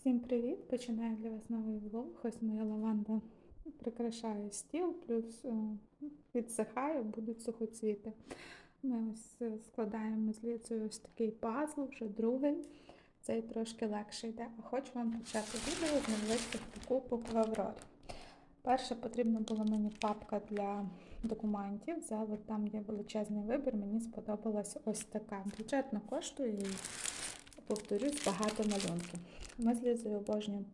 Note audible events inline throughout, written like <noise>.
Всім привіт! Починаю для вас новий влог. Ось моя лаванда прикрашає стіл, плюс е, підсихає, будуть сухоцвіти. Ми ось е, складаємо з ліцею ось такий пазл, вже другий. Цей трошки легше йде. А хочу вам почати відео з невеличких покупок в Аврорі. Перше потрібна була мені папка для документів. Взяла там є величезний вибір. Мені сподобалась ось така. Бюджетно коштує і повторюсь, багато малюнків. Ми з Лізою обожнюємо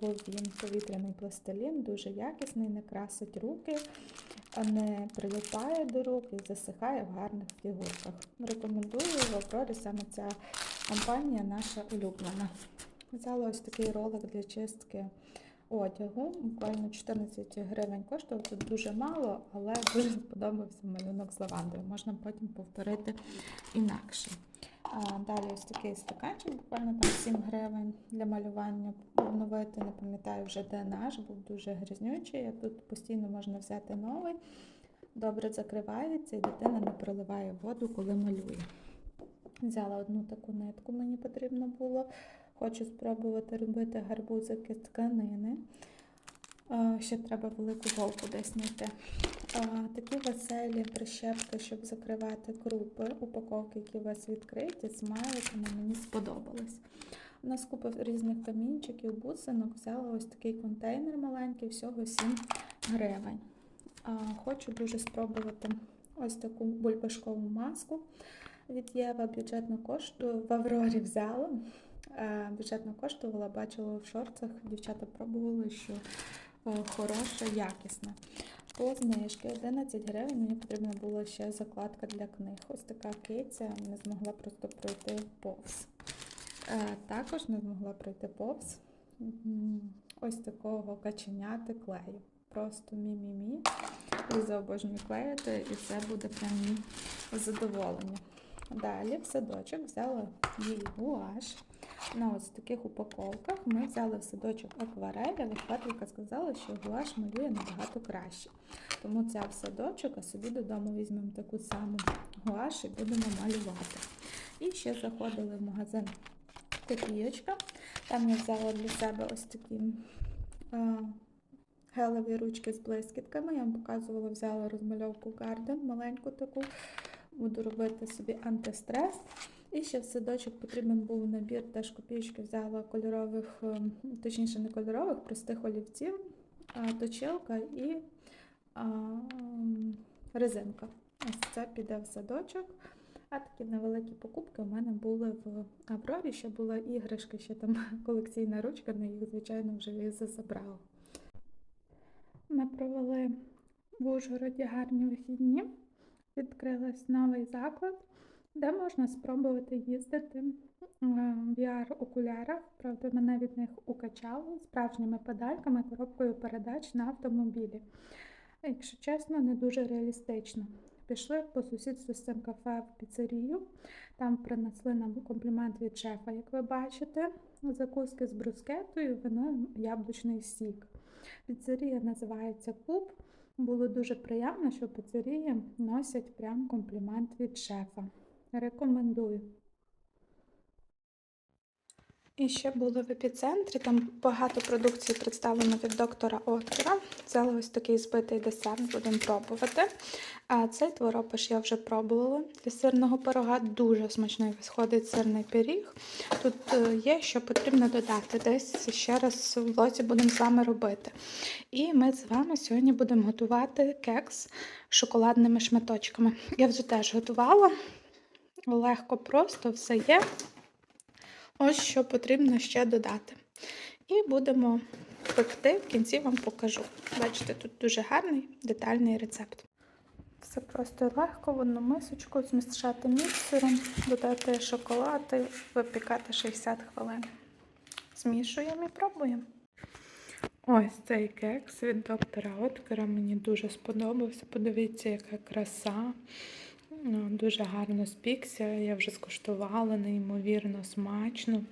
Вовін повітряний пластилін, дуже якісний, не красить руки, не прилипає до рук і засихає в гарних фігурках. Рекомендую в Аврорі саме ця компанія наша улюблена. Взяла ось такий ролик для чистки одягу. Буквально 14 гривень коштував. Тут дуже мало, але <laughs> дуже сподобався малюнок з лавандою. Можна потім повторити інакше. Далі ось такий стаканчик, буквально там 7 гривень для малювання. Обновити, не пам'ятаю вже де наш, був дуже грізнючий. Тут постійно можна взяти новий. Добре закривається і дитина не проливає воду, коли малює. Взяла одну таку нитку, мені потрібно було. Хочу спробувати робити гарбузики з тканини. Ще треба велику голку десь знайти. Такі веселі прищепки, щоб закривати крупи, упаковки, які у вас відкриті, смайликами, мені сподобались. У нас купа різних камінчиків, бусинок, взяла ось такий контейнер маленький, всього 7 гривень. Хочу дуже спробувати ось таку бульбашкову маску від Єва. Бюджетно кошту в Аврорі взяла. Бюджетно коштувала, бачила в шорцах, дівчата пробували, що хороша, якісна. По знижки 11 гривень мені потрібна була ще закладка для книг. Ось така киця не змогла просто пройти повз. Е, Також не змогла пройти повз ось такого каченяти клею. Просто мі-мі-мі. Ліза обожнює клеїти, і це буде прям задоволення. Далі в садочок взяла її гуаш. На ось таких упаковках ми взяли в садочок акварель, але вчителька сказала, що гуаш малює набагато краще. Тому ця в садочок, а собі додому візьмемо таку саму гуаш і будемо малювати. І ще заходили в магазин Копійочка. Там я взяла для себе ось такі а, гелеві ручки з блискітками. Я вам показувала, взяла розмальовку Garden, маленьку таку. Буду робити собі антистрес. І ще в садочок потрібен був набір, теж копійки взяла кольорових, ем, точніше не кольорових, простих олівців, точилка і резинка. Ось це піде в садочок. А такі невеликі покупки у мене були в Аврорі, ще була іграшка, ще там <laughs> колекційна ручка, на їх, звичайно, вже забрала. Ми провели в Ужгороді гарні вихідні. Відкрилась новий заклад, де можна спробувати їздити е, в VR-окулярах. Правда, мене від них укачало справжніми педальками, коробкою передач на автомобілі. Якщо чесно, не дуже реалістично. Пішли по сусідству з цим кафе в піцерію. Там принесли нам комплімент від шефа, як ви бачите. Закуски з брускетою, вино, яблучний сік. Піцерія називається Куб. Було дуже приємно, що піцерії носять прям комплімент від шефа. Рекомендую. І ще були в епіцентрі, там багато продукції представлено від доктора Откера. Взяла ось такий збитий десерт, будемо пробувати. А цей творопиш я вже пробувала. Для сирного пирога дуже смачний висходить сирний пиріг. Тут е, є, що потрібно додати. Десь ще раз в влозі будемо з вами робити. І ми з вами сьогодні будемо готувати кекс з шоколадними шматочками. Я вже теж готувала. Легко, просто все є. Ось що потрібно ще додати. І будемо пекти, в кінці вам покажу. Бачите, тут дуже гарний детальний рецепт. Все просто легко в одну мисочку змішати міксером, додати шоколад і випікати 60 хвилин. Змішуємо і пробуємо. Ось цей кекс від доктора Откера мені дуже сподобався. Подивіться, яка краса. Ну, Дуже гарно спікся. Я вже скуштувала, неймовірно смачно.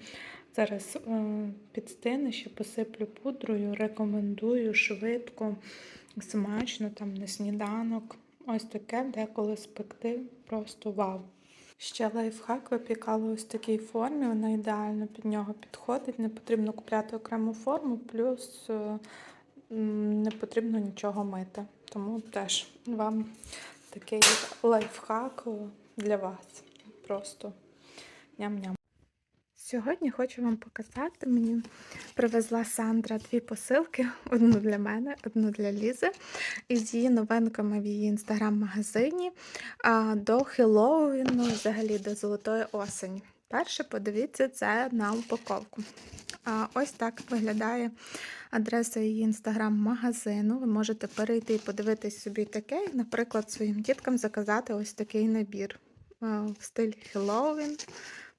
Зараз е, підстини, ще посиплю пудрою, рекомендую швидко, смачно, там на сніданок. Ось таке деколи спекти просто вау. Ще лайфхак випікала ось такій формі, вона ідеально під нього підходить. Не потрібно купляти окрему форму, плюс е, не потрібно нічого мити. Тому теж вам такий лайфхак для вас. Просто ням-ням. Сьогодні хочу вам показати. Мені привезла Сандра дві посилки: одну для мене, одну для Лізи. Із її новинками в її інстаграм-магазині до Хеллоуіну, взагалі до Золотої осені. Перше, подивіться, це на упаковку. Ось так виглядає адреса її інстаграм-магазину. Ви можете перейти і подивитись собі таке, і, наприклад, своїм діткам заказати ось такий набір в стилі Хеллоуін.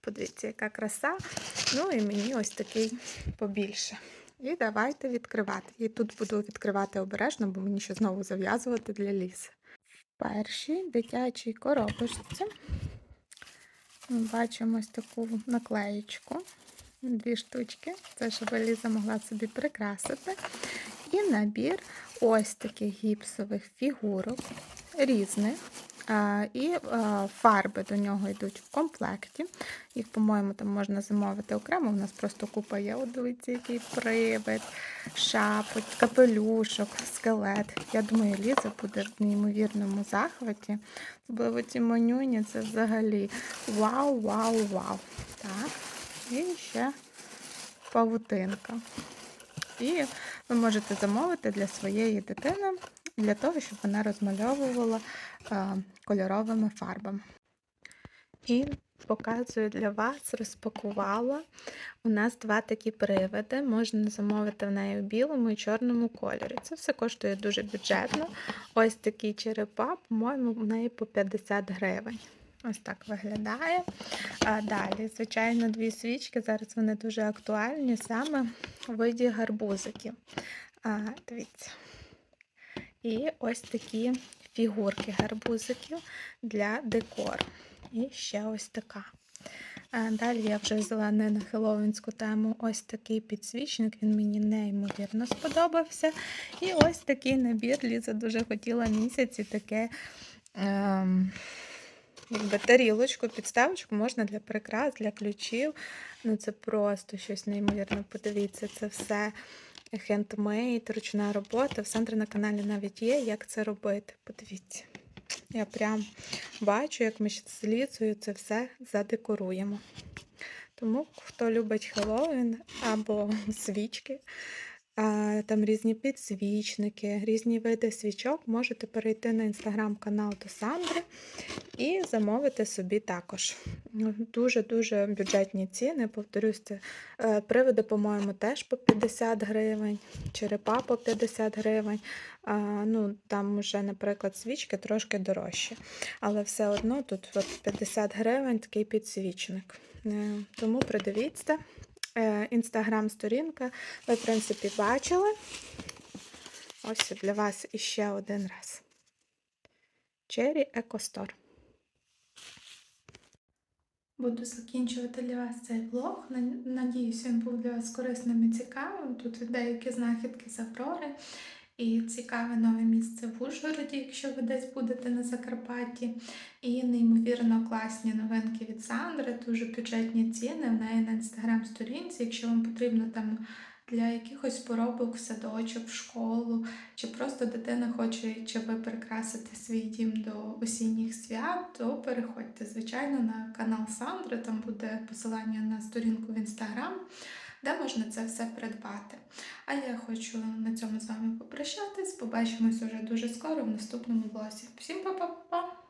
Подивіться, яка краса. Ну і мені ось такий побільше. І давайте відкривати. І тут буду відкривати обережно, бо мені ще знову зав'язувати для ліс. В першій дитячій коробочці ми бачимо ось таку наклеєчку. Дві штучки. Це щоб Ліза могла собі прикрасити. І набір ось таких гіпсових фігурок різних. І фарби до нього йдуть в комплекті. Їх, по-моєму, там можна замовити окремо. У нас просто купа є. Дивіться, який привид, шапоть, капелюшок, скелет. Я думаю, Ліза буде в неймовірному захваті. Особливо ці манюні, це взагалі вау, вау, вау. Так, і ще павутинка. І ви можете замовити для своєї дитини, для того, щоб вона розмальовувала кольоровими фарбами. І показую для вас, розпакувала. У нас два такі привиди. Можна замовити в неї в білому і чорному кольорі. Це все коштує дуже бюджетно. Ось такі черепа, по-моєму, в неї по 50 гривень. Ось так виглядає. А далі, звичайно, дві свічки. Зараз вони дуже актуальні саме у виді гарбузиків. А, Дивіться. І ось такі фігурки гарбузиків для декору. І ще ось така. Далі я вже взяла не на хеллоуінську тему ось такий підсвічник, він мені неймовірно сподобався. І ось такий набір Ліза дуже хотіла місяці таке. Ем, якби тарілочку, підставочку можна для прикрас, для ключів. Ну це просто щось неймовірне. Подивіться, це все хендмейд, ручна робота. В Сандри на каналі навіть є, як це робити. Подивіться. Я прям бачу, як ми з Лізою це все задекоруємо. Тому, хто любить Хеллоуін або <laughs> свічки, там різні підсвічники, різні види свічок, можете перейти на інстаграм-канал до Сандри і замовити собі також. Дуже-дуже бюджетні ціни. Повторюсь, це е, приводи, по-моєму, теж по 50 гривень, черепа по 50 гривень. Ну, Там вже, наприклад, свічки трошки дорожчі. Але все одно тут от 50 гривень такий підсвічник. Е, Тому придивіться. Е, Інстаграм-сторінка. Ви, в принципі, бачили. Ось для вас іще один раз. Cherry Eco Store. Буду закінчувати для вас цей блог. Надіюсь, він був для вас корисним і цікавим. Тут деякі знахідки з Аврори. І цікаве нове місце в Ужгороді, якщо ви десь будете на Закарпатті. І неймовірно класні новинки від Сандри, дуже бюджетні ціни в неї на інстаграм-сторінці. Якщо вам потрібно там для якихось поробок в садочок, в школу, чи просто дитина хоче, чи ви прикрасити свій дім до осінніх свят, то переходьте, звичайно, на канал Сандри, там буде посилання на сторінку в інстаграм де можна це все придбати. А я хочу на цьому з вами попрощатись. Побачимось уже дуже скоро в наступному влозі. Всім па-па-па!